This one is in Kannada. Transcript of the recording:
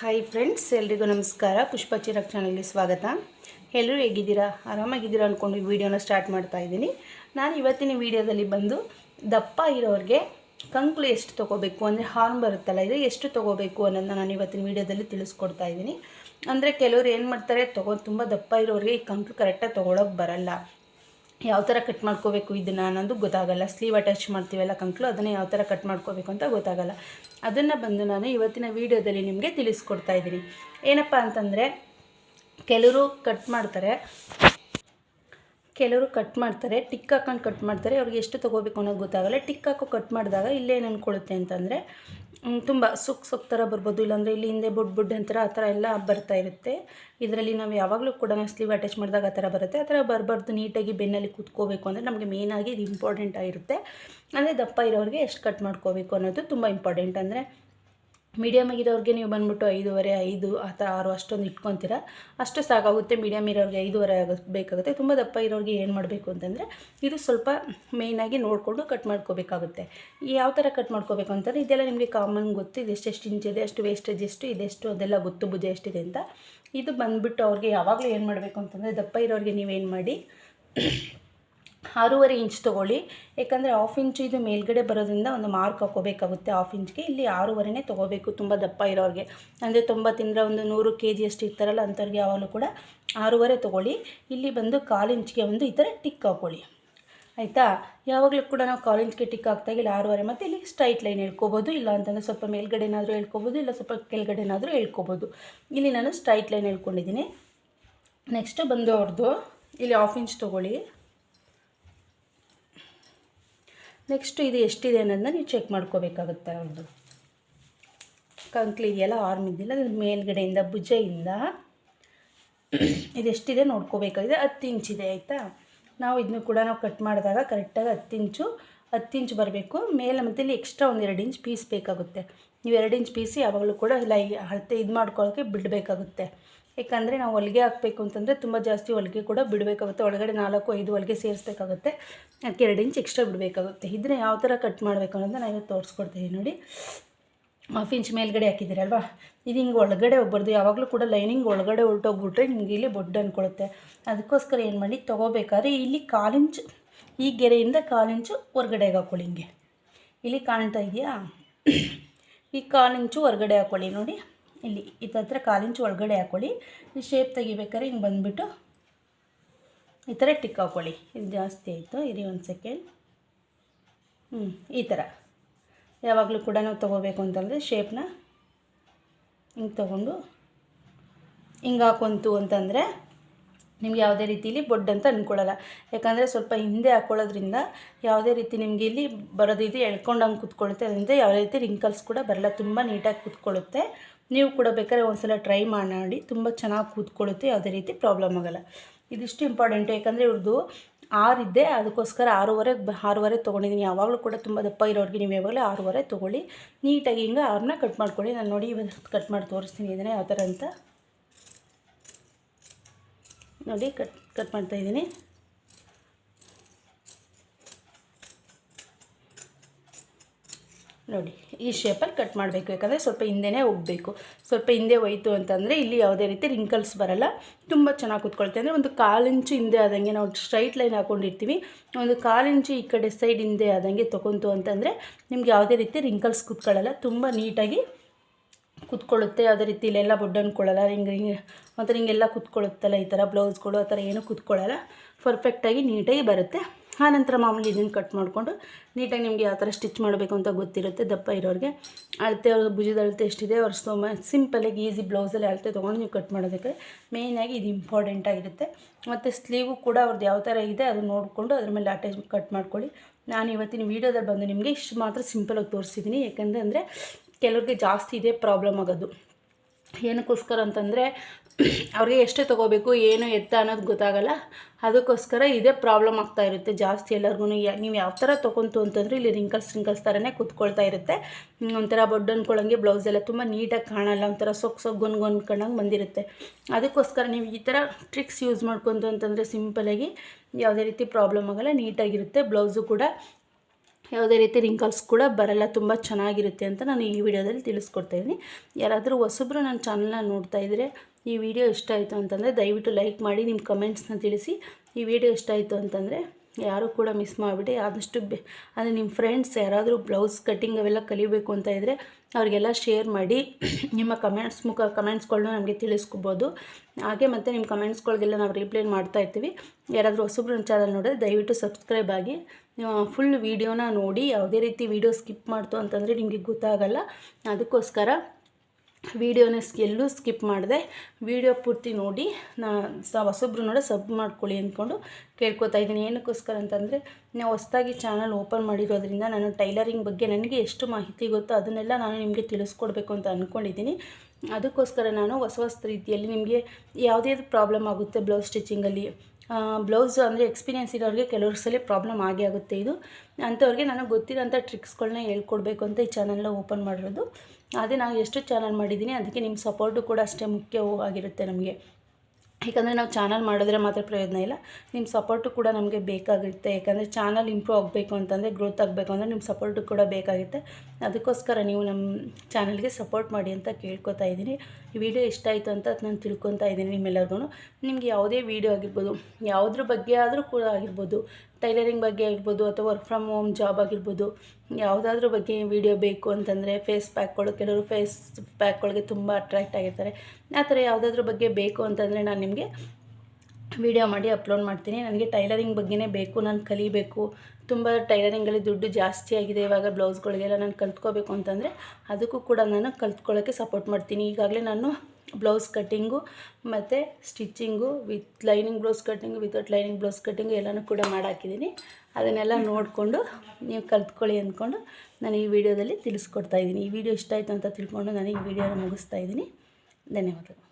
ಹಾಯ್ ಫ್ರೆಂಡ್ಸ್ ಎಲ್ರಿಗೂ ನಮಸ್ಕಾರ. ಪುಷ್ಪ ಚಾನಲ್ಗೆ ಸ್ವಾಗತ. ಎಲ್ಲರೂ ಹೇಗಿದ್ದೀರಾ? ಆರಾಮಾಗಿದ್ದೀರಾ ಅಂದ್ಕೊಂಡು ಈ ವಿಡಿಯೋನ ಸ್ಟಾರ್ಟ್ ಮಾಡ್ತಾ ಇದ್ದೀನಿ. ನಾನು ಇವತ್ತಿನ ವಿಡಿಯೋದಲ್ಲಿ ಬಂದು ದಪ್ಪ ಇರೋರಿಗೆ ಕಂಕುಳು ಎಷ್ಟು ತೊಗೋಬೇಕು, ಅಂದರೆ ಹಾರ್ನ್ ಬರುತ್ತಲ್ಲ, ಇದು ಎಷ್ಟು ತೊಗೋಬೇಕು ಅನ್ನೋದನ್ನ ನಾನು ಇವತ್ತಿನ ವಿಡಿಯೋದಲ್ಲಿ ತಿಳಿಸ್ಕೊಡ್ತಾ ಇದ್ದೀನಿ. ಅಂದರೆ ಕೆಲವರು ಏನು ಮಾಡ್ತಾರೆ, ತೊಗೊ, ತುಂಬ ದಪ್ಪ ಇರೋರಿಗೆ ಈ ಕಂಕ್ಳು ಕರೆಕ್ಟಾಗಿ ತೊಗೊಳಕ್ಕೆ ಬರಲ್ಲ. ಯಾವ ಥರ ಕಟ್ ಮಾಡ್ಕೋಬೇಕು ಇದನ್ನು ಅನ್ನೋದು ಗೊತ್ತಾಗಲ್ಲ. ಸ್ಲೀವ್ ಅಟ್ಯಾಚ್ ಮಾಡ್ತೀವಲ್ಲ ಕಂಕ್ಳು, ಅದನ್ನು ಯಾವ ಥರ ಕಟ್ ಮಾಡ್ಕೋಬೇಕು ಅಂತ ಗೊತ್ತಾಗಲ್ಲ. ಅದನ್ನು ಬಂದು ನಾನು ಇವತ್ತಿನ ವೀಡಿಯೋದಲ್ಲಿ ನಿಮಗೆ ತಿಳಿಸ್ಕೊಡ್ತಾ ಇದ್ದೀನಿ. ಏನಪ್ಪ ಅಂತಂದರೆ, ಕೆಲವರು ಕಟ್ ಮಾಡ್ತಾರೆ, ಕೆಲವರು ಕಟ್ ಮಾಡ್ತಾರೆ ಟಿಕ್ ಹಾಕೊಂಡು ಕಟ್ ಮಾಡ್ತಾರೆ, ಅವ್ರಿಗೆ ಎಷ್ಟು ತೊಗೋಬೇಕು ಅನ್ನೋದು ಗೊತ್ತಾಗಲ್ಲ. ಟಿಕ್ ಹಾಕೋ ಕಟ್ ಮಾಡಿದಾಗ ಇಲ್ಲೇನು ಅಂದ್ಕೊಳ್ಳುತ್ತೆ ಅಂತಂದರೆ ತುಂಬ ಸುಕ್ ಸುಕ್ ಥರ ಬರ್ಬೋದು. ಇಲ್ಲಾಂದರೆ ಇಲ್ಲಿ ಹಿಂದೆ ಬುಡ್ ಬುಡ್ ಅಂತರ ಆ ಥರ ಎಲ್ಲ ಬರ್ತಾ ಇರುತ್ತೆ. ಇದರಲ್ಲಿ ನಾವು ಯಾವಾಗಲೂ ಕೂಡ ಸ್ಲೀವ್ ಅಟ್ಯಾಚ್ ಮಾಡಿದಾಗ ಆ ಥರ ಬರುತ್ತೆ. ಆ ಥರ ಬರಬಾರ್ದು ನೀಟಾಗಿ ಬೆನ್ನಲ್ಲಿ ಕೂತ್ಕೋಬೇಕು ಅಂದರೆ ನಮಗೆ ಮೇಯ್ನಾಗಿ ಇದು ಇಂಪಾರ್ಟೆಂಟ್ ಆಗಿರುತ್ತೆ. ಅಂದರೆ ದಪ್ಪ ಇರೋರಿಗೆ ಎಷ್ಟು ಕಟ್ ಮಾಡ್ಕೋಬೇಕು ಅನ್ನೋದು ತುಂಬ ಇಂಪಾರ್ಟೆಂಟ್ ಅಂದರೆ ಮೀಡಿಯಮ್ ಆಗಿರೋರಿಗೆ ನೀವು ಬಂದ್ಬಿಟ್ಟು ಐದೂವರೆ, ಐದು ಆ ಥರ ಆರು ಅಷ್ಟೊಂದು ಇಟ್ಕೊತೀರ, ಅಷ್ಟು ಸಾಕಾಗುತ್ತೆ. ಮೀಡಿಯಮ್ ಇರೋರಿಗೆ ಐದೂವರೆ ಆಗ, ಬೇಕಾಗುತ್ತೆ. ತುಂಬ ದಪ್ಪ ಇರೋರಿಗೆ ಏನು ಮಾಡಬೇಕು ಅಂತಂದರೆ, ಇದು ಸ್ವಲ್ಪ ಮೇಯ್ನಾಗಿ ನೋಡಿಕೊಂಡು ಕಟ್ ಮಾಡ್ಕೋಬೇಕಾಗುತ್ತೆ. ಯಾವ ಥರ ಕಟ್ ಮಾಡ್ಕೋಬೇಕು ಅಂತಂದರೆ, ಇದೆಲ್ಲ ನಿಮಗೆ ಕಾಮನ್ ಗೊತ್ತು. ಇಂಚ್ ಇದೆ, ಅಷ್ಟು ವೇಸ್ಟೇಜ್ ಎಷ್ಟು, ಇದೆಷ್ಟು, ಅದೆಲ್ಲ ಗೊತ್ತು ಭುಜ ಎಷ್ಟಿದೆ ಅಂತ. ಇದು ಬಂದುಬಿಟ್ಟು ಅವ್ರಿಗೆ ಯಾವಾಗಲೂ ಏನು ಮಾಡಬೇಕು ಅಂತಂದರೆ, ದಪ್ಪ ಇರೋರಿಗೆ ನೀವೇನು ಮಾಡಿ ಆರೂವರೆ ಇಂಚ್ ತೊಗೊಳ್ಳಿ. ಯಾಕಂದರೆ ಆಫ್ ಇಂಚ್ ಇದು ಮೇಲ್ಗಡೆ ಬರೋದ್ರಿಂದ ಒಂದು ಮಾರ್ಕ್ ಹಾಕೋಬೇಕಾಗುತ್ತೆ ಆಫ್ ಇಂಚ್ಗೆ ಇಲ್ಲಿ ಆರೂವರೆನೇ ತೊಗೋಬೇಕು ತುಂಬ ದಪ್ಪ ಇರೋರಿಗೆ. ಅಂದರೆ ತುಂಬ ತಿಂದರೆ ಒಂದು ನೂರು ಕೆ ಜಿ ಅಷ್ಟು ಇರ್ತಾರಲ್ಲ ಅಂಥವ್ರಿಗೆ ಯಾವಾಗಲೂ ಕೂಡ ಆರೂವರೆ ತೊಗೊಳ್ಳಿ. ಇಲ್ಲಿ ಬಂದು ಕಾಲು ಇಂಚ್ಗೆ ಒಂದು ಈ ಥರ ಟಿಕ್ ಹಾಕೊಳ್ಳಿ. ಆಯಿತಾ? ಯಾವಾಗಲೂ ಕೂಡ ನಾವು ಕಾಲು ಇಂಚ್ಗೆ ಟಿಕ್ ಹಾಕ್ತಾ ಇಲ್ಲಿ ಆರೂವರೆ, ಮತ್ತು ಇಲ್ಲಿ ಸ್ಟ್ರೈಟ್ ಲೈನ್ ಹೇಳ್ಕೊಬೋದು. ಇಲ್ಲ ಅಂತಂದರೆ ಸ್ವಲ್ಪ ಮೇಲ್ಗಡೆನಾದರೂ ಹೇಳ್ಕೊಬೋದು, ಇಲ್ಲ ಸ್ವಲ್ಪ ಕೆಳಗಡೆನಾದರೂ ಹೇಳ್ಕೊಬೋದು. ಇಲ್ಲಿ ನಾನು ಸ್ಟ್ರೈಟ್ ಲೈನ್ ಹೇಳ್ಕೊಂಡಿದ್ದೀನಿ. ನೆಕ್ಸ್ಟು ಬಂದು ಅವ್ರದ್ದು ಇಲ್ಲಿ ಹಾಫ್ ಇಂಚ್ ತೊಗೊಳ್ಳಿ. ನೆಕ್ಸ್ಟು ಇದು ಎಷ್ಟಿದೆ ಅನ್ನೋದನ್ನ ನೀವು ಚೆಕ್ ಮಾಡ್ಕೋಬೇಕಾಗುತ್ತೆ ಅವ್ರದ್ದು ಕಂಕ್ಲಿ ಇದೆಯಲ್ಲ ಆರ್ಮ್ ಇದೆಯಲ್ಲ ಅದ್ರ ಮೇಲ್ಗಡೆಯಿಂದ ಭುಜದಿಂದ ಇದೆಷ್ಟಿದೆ ನೋಡ್ಕೋಬೇಕಾಗಿದೆ, ಹತ್ತು ಇಂಚಿದೆ ಆಯಿತಾ? ನಾವು ಇದನ್ನು ಕೂಡ ನಾವು ಕಟ್ ಮಾಡಿದಾಗ ಕರೆಕ್ಟಾಗಿ ಹತ್ತು ಇಂಚು ಹತ್ತು ಇಂಚ್ ಬರಬೇಕು. ಮೇಲೆ ಮತ್ತೆ ಇಲ್ಲಿ ಎಕ್ಸ್ಟ್ರಾ ಒಂದು ಎರಡು ಇಂಚ್ ಪೀಸ್ ಬೇಕಾಗುತ್ತೆ. ನೀವು ಎರಡು ಇಂಚ್ ಪೀಸ್ ಯಾವಾಗಲೂ ಕೂಡ ಇಲ್ಲ ಅಳತೆ ಇದು ಮಾಡ್ಕೊಳ್ಳೋಕ್ಕೆ ಬಿಡಬೇಕಾಗುತ್ತೆ. ಯಾಕಂದರೆ ನಾವು ಹೊಲಿಗೆ ಹಾಕಬೇಕು ಅಂತಂದರೆ ತುಂಬ ಜಾಸ್ತಿ ಹೊಲಿಗೆ ಕೂಡ ಬಿಡಬೇಕಾಗುತ್ತೆ. ಒಳಗಡೆ ನಾಲ್ಕು, ಐದು ಹೊಲಿಗೆ ಸೇರಿಸ್ಬೇಕಾಗುತ್ತೆ. ಅದಕ್ಕೆ ಎರಡು ಇಂಚ್ ಎಕ್ಸ್ಟ್ರಾ ಬಿಡಬೇಕಾಗುತ್ತೆ. ಇದನ್ನ ಯಾವ ಥರ ಕಟ್ ಮಾಡಬೇಕು ಅನ್ನೋದನ್ನ ನಾನು ತೋರಿಸ್ಕೊಡ್ತೀನಿ ನೋಡಿ. ಹಾಫ್ ಇಂಚ್ ಮೇಲ್ಗಡೆ ಹಾಕಿದ್ದೀರಲ್ವಾ ಇದು ಹಿಂಗೆ ಒಳಗಡೆ ಹೋಗ್ಬಾರ್ದು. ಯಾವಾಗಲೂ ಕೂಡ ಲೈನಿಂಗ್ ಒಳಗಡೆ ಹೊರಟೋಗ್ಬಿಟ್ರೆ ನಿಮಗೆ ಇಲ್ಲಿ ಬೊಡ್ಡು ಅಂದ್ಕೊಳುತ್ತೆ ಅದಕ್ಕೋಸ್ಕರ ಏನು ಮಾಡಿ, ತೊಗೋಬೇಕಾದ್ರೆ ಇಲ್ಲಿ ಕಾಲಿಂಚು ಈ ಗೆರೆಯಿಂದ ಕಾಲಿಂಚು ಹೊರ್ಗಡೆಗೆ ಹಾಕ್ಕೊಳ್ಳಿ ಹಿಂಗೆ. ಇಲ್ಲಿ ಕಾಣ್ತಾ ಇದೆಯಾ? ಈ ಕಾಲಿಂಚು ಹೊರಗಡೆ ಹಾಕ್ಕೊಳ್ಳಿ ನೋಡಿ. ಇಲ್ಲಿ ಈ ಥರ ಕಾಲಿಂಚು ಒಳಗಡೆ ಹಾಕ್ಕೊಳ್ಳಿ ಈ ಶೇಪ್ ತೆಗಿಬೇಕಾದ್ರೆ ಹಿಂಗೆ ಬಂದುಬಿಟ್ಟು ಈ ಥರ ಟಿಕ್ ಹಾಕ್ಕೊಳ್ಳಿ ಇದು ಜಾಸ್ತಿ ಆಯಿತು, ಇರಿ ಒಂದು ಸೆಕೆಂಡ್ ಹ್ಞೂ ಈ ಥರ ಯಾವಾಗಲೂ ಕೂಡ ನಾವು ತೊಗೋಬೇಕು ಅಂತಂದರೆ ಶೇಪ್ನ ಹಿಂಗೆ ತೊಗೊಂಡು ಹಿಂಗೆ ಹಾಕೊಂತು ಅಂತಂದರೆ ನಿಮ್ಗೆ ಯಾವುದೇ ರೀತಿಲಿ ಬೊಡ್ಡು ಅಂತ ಅಂದ್ಕೊಳ್ಳಲ್ಲ ಯಾಕಂದರೆ ಸ್ವಲ್ಪ ಹಿಂದೆ ಹಾಕ್ಕೊಳ್ಳೋದ್ರಿಂದ ಯಾವುದೇ ರೀತಿ ನಿಮಗೆ ಇಲ್ಲಿ ಬರೋದು ಇದು ಎಳ್ಕೊಂಡಂಗೆ ಕೂತ್ಕೊಳ್ಳುತ್ತೆ, ಅದರಿಂದ ಯಾವುದೇ ರೀತಿ ರಿಂಕಲ್ಸ್ ಕೂಡ ಬರಲ್ಲ. ತುಂಬ ನೀಟಾಗಿ ಕೂತ್ಕೊಳ್ಳುತ್ತೆ. ನೀವು ಕೂಡ ಬೇಕಾದ್ರೆ ಒಂದ್ಸಲ ಟ್ರೈ ಮಾಡಿ ತುಂಬ ಚೆನ್ನಾಗಿ ಕೂತ್ಕೊಳ್ಳುತ್ತೆ, ಯಾವುದೇ ರೀತಿ ಪ್ರಾಬ್ಲಮ್ ಆಗೋಲ್ಲ. ಇದಿಷ್ಟು ಇಂಪಾರ್ಟೆಂಟು ಯಾಕಂದರೆ ಇವ್ರದ್ದು ಆರಿದ್ದೆ ಅದಕ್ಕೋಸ್ಕರ ಆರೂವರೆ ಆರೂವರೆ ತೊಗೊಂಡಿದ್ದೀನಿ ಯಾವಾಗಲೂ ಕೂಡ ತುಂಬ ದಪ್ಪ ಇರೋರಿಗೆ ನೀವು ಯಾವಾಗಲೂ ಆರೂವರೆ ತೊಗೊಳ್ಳಿ. ನೀಟಾಗಿ ಹಿಂಗೆ ಆರನ್ನ ಕಟ್ ಮಾಡ್ಕೊಳ್ಳಿ. ನಾನು ನೋಡಿ ಇವತ್ತು ಕಟ್ ಮಾಡಿ ತೋರಿಸ್ತೀನಿ ಇದನ್ನೇ ಯಾವ ಥರ ಅಂತ. ನೋಡಿ ಕಟ್ ಕಟ್ ಮಾಡ್ತಾಯಿದ್ದೀನಿ ನೋಡಿ, ಈ ಶೇಪಲ್ಲಿ ಕಟ್ ಮಾಡಬೇಕು. ಯಾಕಂದರೆ ಸ್ವಲ್ಪ ಹಿಂದೆನೇ ಹೋಗಬೇಕು ಸ್ವಲ್ಪ ಹಿಂದೆ ಹೋಯ್ತು ಅಂತಂದರೆ ಇಲ್ಲಿ ಯಾವುದೇ ರೀತಿ ರಿಂಕಲ್ಸ್ ಬರಲ್ಲ. ತುಂಬ ಚೆನ್ನಾಗಿ ಕೂತ್ಕೊಳ್ತೆ ಅಂದರೆ ಒಂದು ಕಾಲು ಇಂಚು ಹಿಂದೆ ಆದಂಗೆ ನಾವು ಸ್ಟ್ರೈಟ್ ಲೈನ್ ಹಾಕ್ಕೊಂಡಿರ್ತೀವಿ ಒಂದು ಕಾಲು ಇಂಚು ಈ ಕಡೆ ಸೈಡ್ ಹಿಂದೆ ಆದಂಗೆ ತೊಗೊಂತು ಅಂತಂದರೆ ನಿಮ್ಗೆ ಯಾವುದೇ ರೀತಿ ರಿಂಕಲ್ಸ್ ಕೂತ್ಕೊಳ್ಳಲ್ಲ. ತುಂಬ ನೀಟಾಗಿ ಕೂತ್ಕೊಳ್ಳುತ್ತೆ. ಯಾವುದೇ ರೀತಿ ಇಲ್ಲೆಲ್ಲ ಬೊಡ್ಡು ಅಂದ್ಕೊಳ್ಳಲ್ಲ ಹಿಂಗೆ ಹಿಂಗೆ ಮತ್ತು ಹಿಂಗೆಲ್ಲ ಕೂತ್ಕೊಳ್ಳುತ್ತಲ್ಲ ಈ ಥರ ಬ್ಲೌಸ್ಗಳು ಆ ಥರ ಏನೂ ಕೂತ್ಕೊಳ್ಳಲ್ಲ. ಪರ್ಫೆಕ್ಟಾಗಿ ನೀಟಾಗಿ ಬರುತ್ತೆ. ಆನಂತರ ಮಾಮೂಲಿ ಇದನ್ನು ಕಟ್ ಮಾಡಿಕೊಂಡು ನೀಟಾಗಿ ನಿಮಗೆ ಯಾವ ಥರ ಸ್ಟಿಚ್ ಮಾಡಬೇಕು ಅಂತ ಗೊತ್ತಿರುತ್ತೆ. ದಪ್ಪ ಇರೋರಿಗೆ ಅಳತೆ ಅವ್ರ ಭುಜದ ಅಳತೆ ಎಷ್ಟಿದೆ, ಅವ್ರ ಸೋಮ ಸಿಂಪಲಾಗಿ ಈಸಿ ಬ್ಲೌಸಲ್ಲಿ ಅಳತೆ ತೊಗೊಂಡು ನೀವು ಕಟ್ ಮಾಡೋದಕ್ಕೆ ಮೇಯ್ನಾಗಿ ಇದು ಇಂಪಾರ್ಟೆಂಟ್ ಆಗಿರುತ್ತೆ. ಮತ್ತು ಸ್ಲೀವು ಕೂಡ ಅವ್ರದ್ದು ಯಾವ ಥರ ಇದೆ ಅದನ್ನು ನೋಡಿಕೊಂಡು ಅದ್ರ ಮೇಲೆ ಅಟ್ಯಾಚ್ ಕಟ್ ಮಾಡ್ಕೊಳ್ಳಿ. ನಾನು ಇವತ್ತಿನ ವೀಡಿಯೋದಲ್ಲಿ ಬಂದು ನಿಮಗೆ ಇಷ್ಟು ಮಾತ್ರ ಸಿಂಪಲಾಗಿ ತೋರಿಸಿದ್ದೀನಿ ಯಾಕಂದರೆ ಕೆಲವ್ರಿಗೆ ಜಾಸ್ತಿ ಇದೆ ಪ್ರಾಬ್ಲಮ್ ಆಗೋದು. ಏನಕ್ಕೋಸ್ಕರ ಅಂತಂದರೆ ಅವ್ರಿಗೆ ಎಷ್ಟು ತೊಗೋಬೇಕು, ಏನು ಎತ್ತ ಅನ್ನೋದು ಗೊತ್ತಾಗಲ್ಲ. ಅದಕ್ಕೋಸ್ಕರ ಇದೇ ಪ್ರಾಬ್ಲಮ್ ಆಗ್ತಾ ಇರುತ್ತೆ. ಜಾಸ್ತಿ ಎಲ್ಲರಿಗೂ ನೀವು ಯಾವ ಥರ ತೊಗೊಂತು ಅಂತಂದರೆ ಇಲ್ಲಿ ರಿಂಕಲ್ಸ್ ರಿಂಕಲ್ಸ್ ಥರನೇ ಕೂತ್ಕೊಳ್ತಾ ಇರುತ್ತೆ. ಒಂಥರ ಬೊಡ್ಡು ಅಂದ್ಕೊಳ್ಳಂಗೆ ಬ್ಲೌಸ್ ಎಲ್ಲ ತುಂಬ ನೀಟಾಗಿ ಕಾಣಲ್ಲ, ಒಂಥರ ಸೊಕ್ ಗೊನ್ ಗೊಂದ್ಕೊಂಡಂಗೆ ಬಂದಿರುತ್ತೆ. ಅದಕ್ಕೋಸ್ಕರ ನೀವು ಈ ಥರ ಟ್ರಿಕ್ಸ್ ಯೂಸ್ ಮಾಡ್ಕೊಂತು ಅಂತಂದರೆ ಸಿಂಪಲಾಗಿ ಯಾವುದೇ ರೀತಿ ಪ್ರಾಬ್ಲಮ್ ಆಗಲ್ಲ, ನೀಟಾಗಿರುತ್ತೆ. ಬ್ಲೌಸು ಕೂಡ ಯಾವುದೇ ರೀತಿ ರಿಂಕಲ್ಸ್ ಕೂಡ ಬರಲ್ಲ, ತುಂಬ ಚೆನ್ನಾಗಿರುತ್ತೆ ಅಂತ ನಾನು ಈ ವಿಡಿಯೋದಲ್ಲಿ ತಿಳಿಸ್ಕೊಡ್ತಾಯಿದ್ದೀನಿ ಯಾರಾದರೂ ಹೊಸಬ್ರು ನನ್ನ ಚಾನಲ್ನ ನೋಡ್ತಾ ಇದ್ದರೆ ಈ ವಿಡಿಯೋ ಇಷ್ಟ ಆಯಿತು ಅಂತಂದರೆ ದಯವಿಟ್ಟು ಲೈಕ್ ಮಾಡಿ, ನಿಮ್ಮ ಕಮೆಂಟ್ಸ್ನ ತಿಳಿಸಿ. ಈ ವಿಡಿಯೋ ಇಷ್ಟ ಆಯಿತು ಅಂತಂದರೆ ಯಾರೂ ಕೂಡ ಮಿಸ್ ಮಾಡಿಬಿಡಿ ಆದಷ್ಟು ಬೆ, ಅಂದರೆ ನಿಮ್ಮ ಫ್ರೆಂಡ್ಸ್ ಯಾರಾದರೂ ಬ್ಲೌಸ್ ಕಟ್ಟಿಂಗ್ ಅವೆಲ್ಲ ಕಲಿಬೇಕು ಅಂತ ಇದ್ದರೆ ಅವರಿಗೆಲ್ಲ ಶೇರ್ ಮಾಡಿ, ನಿಮ್ಮ ಕಮೆಂಟ್ಸ್ ಮುಖ ಕಮೆಂಟ್ಸ್ಗಳನ್ನ ನಮಗೆ ತಿಳಿಸ್ಕೊಬೋದು. ಹಾಗೆ ಮತ್ತು ನಿಮ್ಮ ಕಮೆಂಟ್ಸ್ಗಳಿಗೆಲ್ಲ ನಾವು ರಿಪ್ಲೈ ಮಾಡ್ತಾ ಇರ್ತೀವಿ. ಯಾರಾದರೂ ಹೊಸಬ್ರು ನನ್ನ ಚಾನಲ್ ನೋಡಿದ್ರೆ ದಯವಿಟ್ಟು ಸಬ್ಸ್ಕ್ರೈಬ್ ಆಗಿ ಫುಲ್ ವೀಡಿಯೋನ ನೋಡಿ, ಯಾವುದೇ ರೀತಿ ವೀಡಿಯೋ ಸ್ಕಿಪ್ ಮಾಡ್ತು ಅಂತಂದರೆ ನಿಮಗೆ ಗೊತ್ತಾಗಲ್ಲ. ಅದಕ್ಕೋಸ್ಕರ ವೀಡಿಯೋನ ಎಲ್ಲೂ ಸ್ಕಿಪ್ ಮಾಡಿದೆ ವಿಡಿಯೋ ಪೂರ್ತಿ ನೋಡಿ, ನಾ ಸ ಹೊಸೊಬ್ರು ನೋಡಿ ಸಬ್ ಮಾಡ್ಕೊಳ್ಳಿ ಅಂದ್ಕೊಂಡು ಕೇಳ್ಕೊತಾ ಇದ್ದೀನಿ. ಏನಕ್ಕೋಸ್ಕರ ಅಂತಂದರೆ ನಾವು ಹೊಸದಾಗಿ ಚಾನಲ್ ಓಪನ್ ಮಾಡಿರೋದ್ರಿಂದ ನಾನು ಟೈಲರಿಂಗ್ ಬಗ್ಗೆ ನನಗೆ ಎಷ್ಟು ಮಾಹಿತಿ ಗೊತ್ತೋ ಅದನ್ನೆಲ್ಲ ನಾನು ನಿಮಗೆ ತಿಳಿಸ್ಕೊಡ್ಬೇಕು ಅಂತ ಅಂದ್ಕೊಂಡಿದ್ದೀನಿ ಅದಕ್ಕೋಸ್ಕರ ನಾನು ಹೊಸ ಹೊಸ ರೀತಿಯಲ್ಲಿ ನಿಮಗೆ ಯಾವುದೇ ಪ್ರಾಬ್ಲಮ್ ಆಗುತ್ತೆ ಬ್ಲೌಸ್ ಸ್ಟಿಚಿಂಗಲ್ಲಿ ಬ್ಲೌಸ್ ಅಂದರೆ ಎಕ್ಸ್ಪೀರಿಯೆನ್ಸ್ ಇರೋರಿಗೆ ಕೆಲವ್ರ ಸಲ ಪ್ರಾಬ್ಲಮ್ ಆಗೇ ಆಗುತ್ತೆ ಇದು. ಅಂಥವ್ರಿಗೆ ನನಗೆ ಗೊತ್ತಿರೋಂಥ ಟ್ರಿಕ್ಸ್ಗಳನ್ನ ಹೇಳ್ಕೊಡ್ಬೇಕು ಅಂತ ಈ ಚಾನಲ್ನ ಓಪನ್ ಮಾಡಿರೋದು. ಅದೇ ನಾನು ಎಷ್ಟು ಚಾನಲ್ ಮಾಡಿದ್ದೀನಿ ಅದಕ್ಕೆ ನಿಮ್ಮ ಸಪೋರ್ಟು ಕೂಡ ಅಷ್ಟೇ ಮುಖ್ಯವಾಗಿರುತ್ತೆ ನಮಗೆ. ಯಾಕಂದರೆ ನಾವು ಚಾನಲ್ ಮಾಡಿದ್ರೆ ಮಾತ್ರ ಪ್ರಯೋಜನ ಇಲ್ಲ. ನಿಮ್ಮ ಸಪೋರ್ಟು ಕೂಡ ನಮಗೆ ಬೇಕಾಗುತ್ತೆ. ಯಾಕಂದರೆ ಚಾನಲ್ ಇಂಪ್ರೂವ್ ಆಗಬೇಕು ಅಂತಂದರೆ ಗ್ರೋತ್ ಆಗಬೇಕು ಅಂದರೆ ನಿಮ್ಮ ಸಪೋರ್ಟು ಕೂಡ ಬೇಕಾಗುತ್ತೆ. ಅದಕ್ಕೋಸ್ಕರ ನೀವು ನಮ್ಮ ಚಾನಲ್ಗೆ ಸಪೋರ್ಟ್ ಮಾಡಿ ಅಂತ ಕೇಳ್ಕೊತಾ ಇದ್ದೀನಿ. ಈ ವಿಡಿಯೋ ಇಷ್ಟ ಆಯಿತು ಅಂತ ನಾನು ತಿಳ್ಕೊತಾ ಇದ್ದೀನಿ ನಿಮ್ಮೆಲ್ಲರಿಗೂ ನಿಮಗೆ ಯಾವುದೇ ವೀಡಿಯೋ ಆಗಿರ್ಬೋದು, ಯಾವುದ್ರ ಬಗ್ಗೆ ಆದರೂ ಕೂಡ ಆಗಿರ್ಬೋದು ಟೈಲರಿಂಗ್ ಬಗ್ಗೆ ಆಗಿರ್ಬೋದು ಅಥವಾ ವರ್ಕ್ ಫ್ರಮ್ ಹೋಮ್ ಜಾಬ್ ಆಗಿರ್ಬೋದು, ಯಾವುದಾದ್ರೂ ಬಗ್ಗೆ ವೀಡಿಯೋ ಬೇಕು ಅಂತಂದರೆ ಫೇಸ್ ಪ್ಯಾಕ್ಗಳು ಕೆಲವರು ಫೇಸ್ ಪ್ಯಾಕ್ಗಳಿಗೆ ತುಂಬ ಅಟ್ರ್ಯಾಕ್ಟ್ ಆಗಿರ್ತಾರೆ. ಆ ಥರ ಯಾವುದಾದ್ರೂ ಬಗ್ಗೆ ಬೇಕು ಅಂತಂದರೆ ನಾನು ನಿಮಗೆ ವಿಡಿಯೋ ಮಾಡಿ ಅಪ್ಲೋಡ್ ಮಾಡ್ತೀನಿ. ನನಗೆ ಟೈಲರಿಂಗ್ ಬಗ್ಗೆನೇ ಬೇಕು, ನಾನು ಕಲಿಬೇಕು. ತುಂಬ ಟೈಲರಿಂಗಲ್ಲಿ ದುಡ್ಡು ಜಾಸ್ತಿ ಆಗಿದೆ, ಇವಾಗ ಬ್ಲೌಸ್ಗಳಿಗೆಲ್ಲ ನಾನು ಕಲ್ತ್ಕೋಬೇಕು ಅಂತಂದರೆ ಅದಕ್ಕೂ ಕೂಡ ನಾನು ಕಲ್ತ್ಕೊಳ್ಳೋಕ್ಕೆ ಸಪೋರ್ಟ್ ಮಾಡ್ತೀನಿ. ಈಗಾಗಲೇ ನಾನು ಬ್ಲೌಸ್ ಕಟ್ಟಿಂಗು ಮತ್ತು stitching with lining blouse cutting without lining blouse cutting ಎಲ್ಲನೂ ಕೂಡ ಮಾಡಾಕಿದ್ದೀನಿ ಅದನ್ನೆಲ್ಲ ನೋಡಿಕೊಂಡು ನೀವು ಕಲ್ತ್ಕೊಳ್ಳಿ ಅಂದ್ಕೊಂಡು ನಾನು ಈ ವಿಡಿಯೋದಲ್ಲಿ ತಿಳಿಸ್ಕೊಡ್ತಾ ಇದ್ದೀನಿ. ಈ ವಿಡಿಯೋ ಇಷ್ಟ ಆಯಿತು ಅಂತ ತಿಳ್ಕೊಂಡು ನಾನು ಈ ವಿಡಿಯೋನ ಮುಗಿಸ್ತಾ ಇದ್ದೀನಿ. ಧನ್ಯವಾದಗಳು.